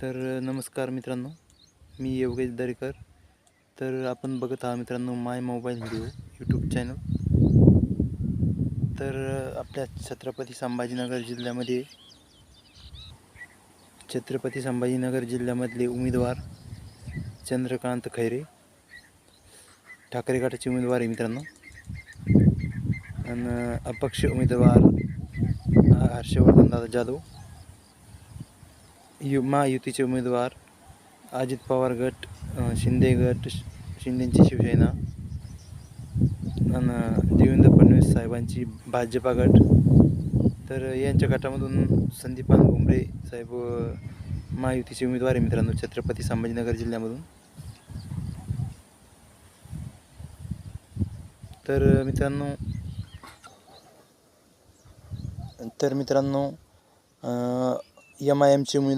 तर नमस्कार मित्रांनो. मी योगेश दरेकर. तर आपण बघत आहात मित्रांनो my mobile video YouTube channel. तर आपल्या छत्रपती संभाजीनगर जिल्ह्यामध्ये छत्रपती संभाजीनगर जिल्ह्यामधले उमेदवार चंद्रकांत खैरे ठाकरे गटाचे उमेदवार आहे मित्रांनो. आणि अपक्ष उमेदवार हर्षवर्धन दादा जाधव. यु महायुतीचे उमेदवार अजित पवार गट शिंदे गट शिंदेंची शिंदेची शिवसेना आणि देवेंद्र फडणवीस साहेबांची भाजपा गट. तर यांच्या गटामधून संदीपान घुमरे साहेब महायुतीचे उमेदवार आहे मित्रांनो छत्रपती संभाजीनगर जिल्ह्यामधून. तर मित्रांनो तर मित्रांनो e a mãe a mexer-me